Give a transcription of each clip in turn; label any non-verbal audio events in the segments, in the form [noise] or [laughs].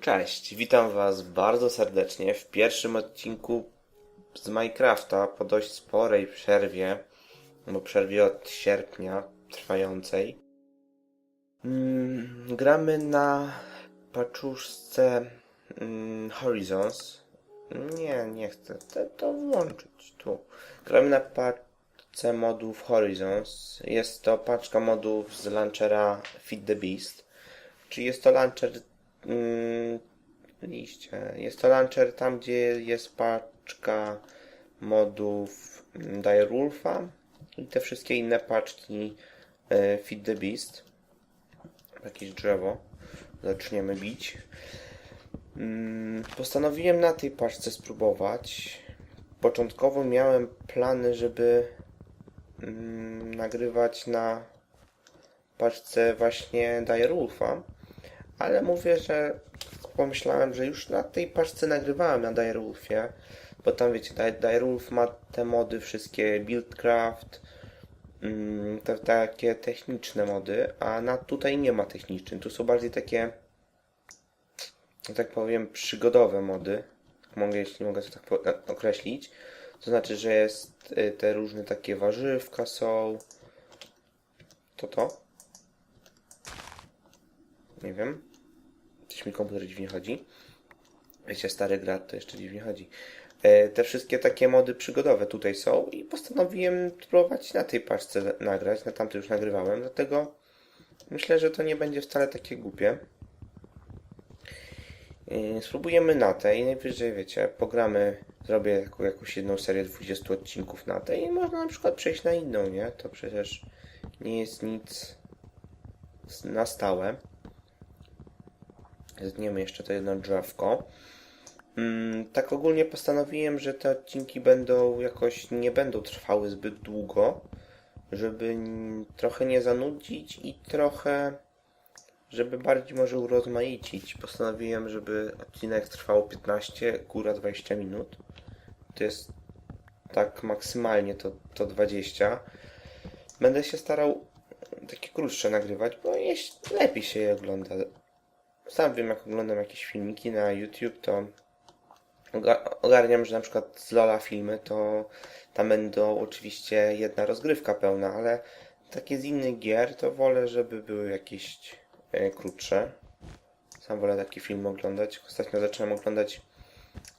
Cześć, witam Was bardzo serdecznie w pierwszym odcinku z Minecrafta po dość sporej przerwie, bo przerwie od sierpnia trwającej. Mm, gramy na paczuszce mm, Horizons. Nie, nie chcę to, to włączyć tu. Gramy na paczce modów Horizons. Jest to paczka modów z launchera Feed the Beast. Czy jest to launcher mm, liście. Jest to launcher tam, gdzie jest paczka modów Direwolfa i te wszystkie inne paczki e, Feed the Beast. Jakieś drzewo. Zaczniemy bić. Mm, Postanowiłem na tej paczce spróbować. Początkowo miałem plany, żeby mm, nagrywać na paczce właśnie Direwolfa, ale mówię, że pomyślałem, że już na tej paczce nagrywałem na Direwolfie, bo tam wiecie, Di- Direwolf ma te mody wszystkie Buildcraft, mm, te takie techniczne mody, a na tutaj nie ma technicznych, tu są bardziej takie tak powiem, przygodowe mody, mogę, jeśli mogę to tak określić. To znaczy, że jest y, te różne takie warzywka są. To to? Nie wiem. Coś mi komputer dziwnie chodzi. Wiecie, stary grad to jeszcze dziwnie chodzi. E, te wszystkie takie mody przygodowe tutaj są i postanowiłem spróbować na tej paczce nagrać. Na tamtej już nagrywałem, dlatego myślę, że to nie będzie wcale takie głupie. Yy, Spróbujemy na tej, najwyżej wiecie, pogramy, zrobię jaką, jakąś jedną serię 20 odcinków na tej i można na przykład przejść na inną, nie? To przecież nie jest nic na stałe. Zetniemy jeszcze to jedno drzewko. Mm, tak ogólnie postanowiłem, że te odcinki będą jakoś, nie będą trwały zbyt długo, żeby trochę nie zanudzić i trochę żeby bardziej może urozmaicić, postanowiłem, żeby odcinek trwał 15, góra 20 minut. To jest tak maksymalnie to, to 20. Będę się starał takie krótsze nagrywać, bo jeśli lepiej się je ogląda. Sam wiem, jak oglądam jakieś filmiki na YouTube, to oga- ogarniam, że na przykład z Lola filmy, to tam będą oczywiście jedna rozgrywka pełna, ale takie z innych gier, to wolę, żeby były jakieś krótsze. Sam wolę taki film oglądać. Ostatnio zacząłem oglądać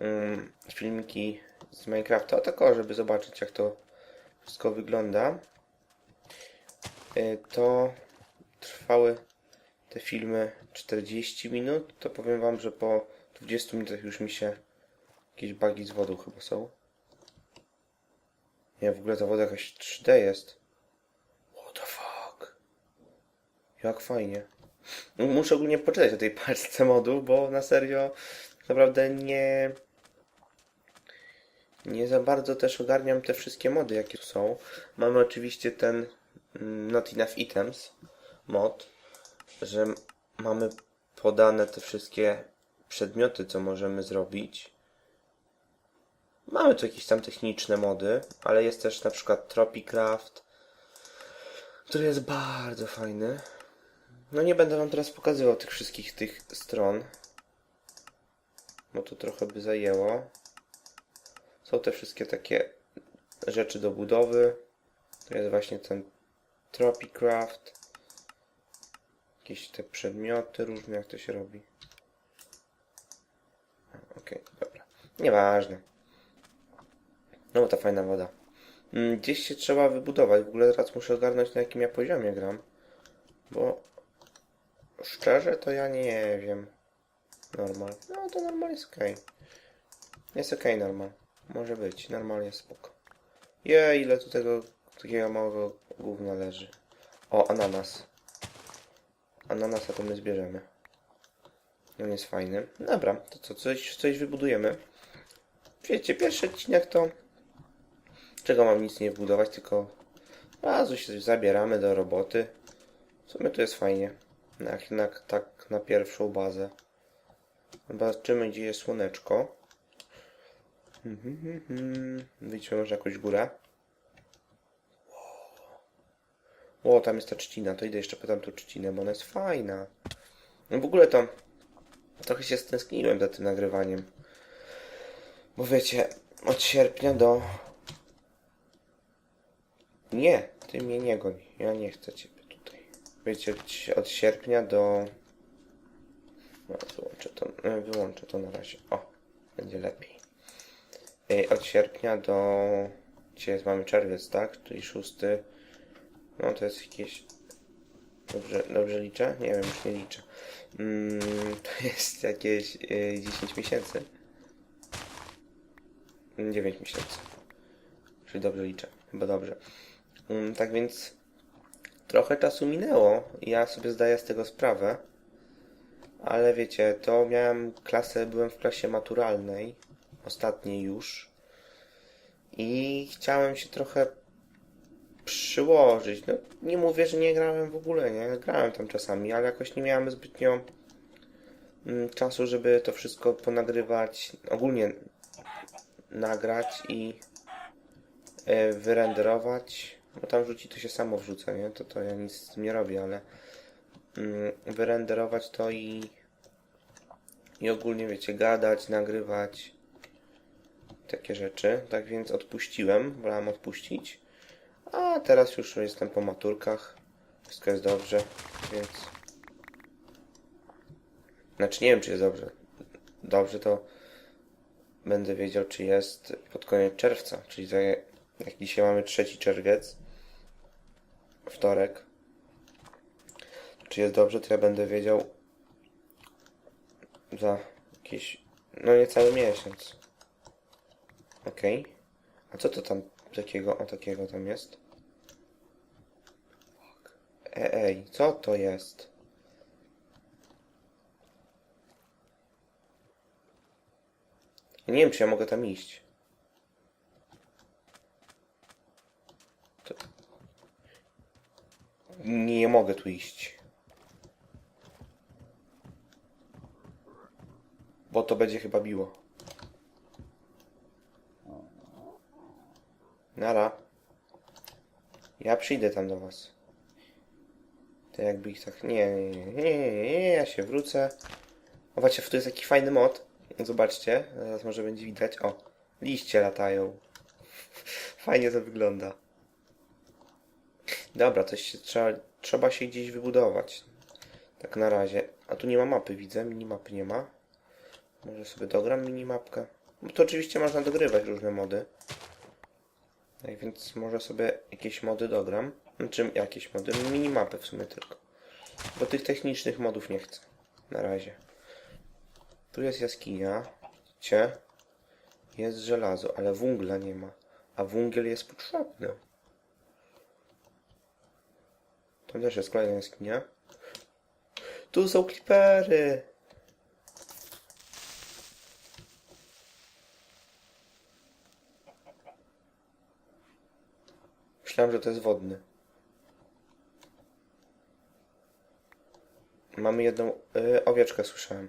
mm, filmiki z Minecrafta, tak o, żeby zobaczyć jak to wszystko wygląda. E, to trwały te filmy 40 minut, to powiem wam, że po 20 minutach już mi się jakieś bugi z wodą chyba są. Nie, w ogóle ta woda jakaś 3D jest. What the fuck? Jak fajnie. No, Muszę ogólnie poczytać o tej paczce modów, bo na serio naprawdę nie nie za bardzo też ogarniam te wszystkie mody, jakie tu są. Mamy oczywiście ten mm, Not Enough Items mod, że mamy podane te wszystkie przedmioty, co możemy zrobić. Mamy tu jakieś tam techniczne mody, ale jest też na przykład Tropicraft, który jest bardzo fajny. No nie będę wam teraz pokazywał tych wszystkich tych stron, bo to trochę by zajęło. Są te wszystkie takie rzeczy do budowy. To jest właśnie ten Tropicraft. Jakieś te przedmioty różne, jak to się robi. Okej, dobra. Nieważne. No ta fajna woda. Mm, Gdzieś się trzeba wybudować. W ogóle teraz muszę ogarnąć na jakim ja poziomie gram. Bo szczerze to ja nie wiem. Normal. No to normal jest okej. Jest okej normal. Może być. Normal jest spoko. Je, ile tu tego takiego małego gówna leży. O, ananas. Ananasa to my zbierzemy. On jest fajny. Dobra, to co, coś, coś wybudujemy. Wiecie, pierwszy odcinek to... Czego mam nic nie wbudować, tylko... Razu się zabieramy do roboty. W sumie to jest fajnie. Jak na, tak na pierwszą bazę. Zobaczymy, gdzie jest słoneczko. Wyjdźmy może jakąś górę. O, tam jest ta trzcina, to idę jeszcze pytam tą trzcinę, bo ona jest fajna. No w ogóle to trochę się stęskniłem za tym nagrywaniem. Bo wiecie, od sierpnia do... Nie, ty mnie nie goń, ja nie chcę ciebie Wiecie, od- od sierpnia do... No, wyłączę to, e, wyłączę to na razie. O, będzie lepiej. Ej, Od sierpnia do... Dzisiaj jest, mamy czerwiec, tak? Czyli szósty. No to jest jakieś... Dobrze, dobrze liczę? Nie wiem, już nie liczę. Mm, [laughs] to jest jakieś y, 10 miesięcy. 9 miesięcy. Czyli dobrze liczę. Chyba dobrze. Mm, tak więc trochę czasu minęło. Ja sobie zdaję z tego sprawę. Ale wiecie, to miałem klasę, byłem w klasie maturalnej. Ostatniej już. I chciałem się trochę przyłożyć. No, nie mówię, że nie grałem w ogóle, nie? Grałem tam czasami, ale jakoś nie miałem zbytnio mm, czasu, żeby to wszystko ponagrywać, ogólnie nagrać i e, wyrenderować. No tam wrzuci to się samo wrzuca, nie? To, to ja nic z tym nie robię, ale mm, wyrenderować to i i ogólnie, wiecie, gadać, nagrywać takie rzeczy. Tak więc odpuściłem, wolałem odpuścić. A teraz już jestem po maturkach. Wszystko jest dobrze, więc. Znaczy nie wiem, czy jest dobrze. Dobrze to będę wiedział, czy jest pod koniec czerwca. Czyli za, jak dzisiaj mamy 3 czerwiec, wtorek. Czy jest dobrze, to ja będę wiedział za jakiś. No niecały miesiąc. Okej. A co to tam takiego, o takiego tam jest? E, Ej, co to jest? Nie wiem, czy ja mogę tam iść. Nie mogę tu iść. Bo to będzie chyba biło. Nara. Ja przyjdę tam do was. To jakby ich tak... Nie, nie, nie, nie, nie, ja się wrócę. O, patrzcie, tu jest taki fajny mod. Zobaczcie, zaraz może będzie widać. O, liście latają. [laughs] Fajnie to wygląda. Dobra, coś trzeba, trzeba się gdzieś wybudować. Tak na razie. A tu nie ma mapy, widzę. Minimapy nie ma. Może sobie dogram minimapkę. Bo to oczywiście można dogrywać różne mody. Tak więc może sobie jakieś mody dogram. Znaczy jakieś mody? Minimapy w sumie tylko. Bo tych technicznych modów nie chcę. Na razie. Tu jest jaskinia. Widzicie? Jest żelazo, ale węgla nie ma. A węgiel jest potrzebny. Tu też jest kolejna jaskinia. Tu są klipery. Myślałem, że to jest wodny. Mamy jedną y, owieczkę, słyszałem.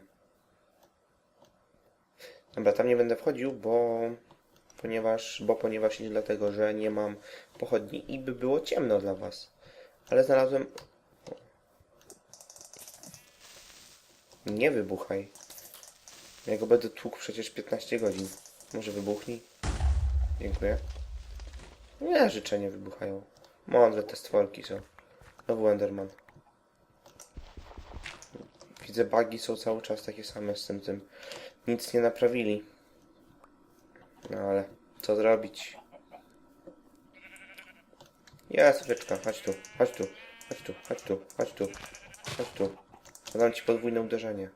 Dobra, tam nie będę wchodził, bo ponieważ, bo ponieważ nie dlatego, że nie mam pochodni i by było ciemno dla was. Ale znalazłem... Nie wybuchaj. Ja go będę tłukł przecież 15 godzin. Może wybuchnij? Dziękuję. Nie, życzenia wybuchają. Mądre te stworki są. Znowu Enderman. Widzę, bugi są cały czas takie same z tym tym. Nic nie naprawili. No ale co zrobić? Jest, owieczka, chodź tu, chodź tu, chodź tu, chodź tu, chodź tu, chodź tu. Dam ci podwójne uderzenie.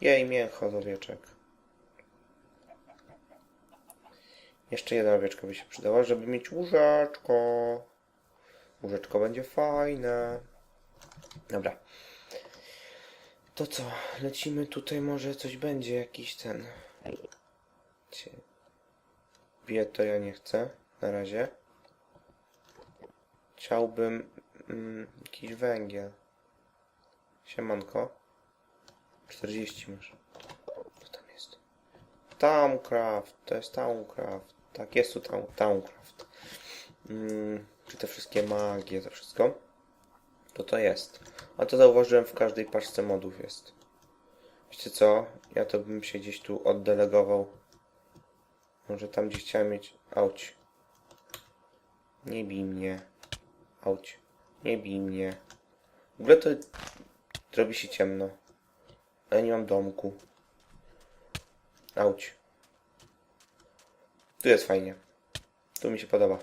Jej, mięcho z owieczek. Jeszcze jedna owieczka by się przydała, żeby mieć łóżeczko. Łóżeczko będzie fajne. Dobra. To co? Lecimy tutaj, może coś będzie, jakiś ten... Wie to ja nie chcę, na razie. Chciałbym mm, jakiś węgiel. Siemanko. 40 masz. Co tam jest? Towncraft, to jest Towncraft. Tak, jest tu town, Towncraft. Mm, czy te wszystkie magie, to wszystko? To to jest. A to zauważyłem w każdej paczce modów jest. Wiecie co? Ja to bym się gdzieś tu oddelegował. Może tam gdzie chciałem mieć... Auć. Nie bij mnie. Auć. Nie bij mnie. W ogóle to robi się ciemno. Ja nie mam domku. Auć. Tu jest fajnie. Tu mi się podoba.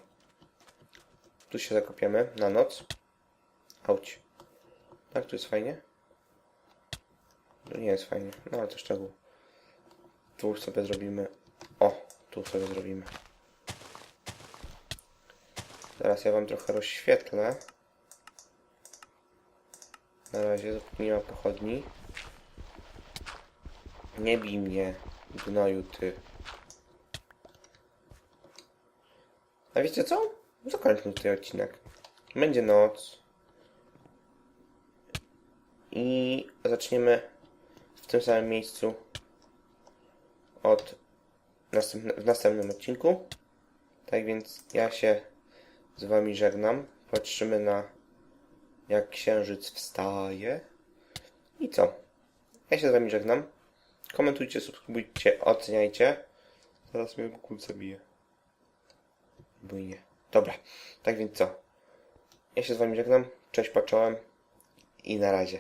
Tu się zakopiemy na noc. Auć. Tak, tu jest fajnie. Tu nie jest fajnie. No ale to szczegół. Tu sobie zrobimy. O, tu sobie zrobimy. Teraz ja wam trochę rozświetlę. Na razie nie ma pochodni. Nie bij mnie, gnoju ty. A wiecie co? Zakończmy tutaj odcinek. Będzie noc. I zaczniemy w tym samym miejscu od następne, w następnym odcinku. Tak więc ja się z wami żegnam. Patrzymy na jak księżyc wstaje. I co? Ja się z wami żegnam. Komentujcie, subskrybujcie, oceniajcie. Zaraz mnie Google zabije. Bójnie. Dobra. Tak więc co? Ja się z wami żegnam. Cześć, patrzałem. I na razie.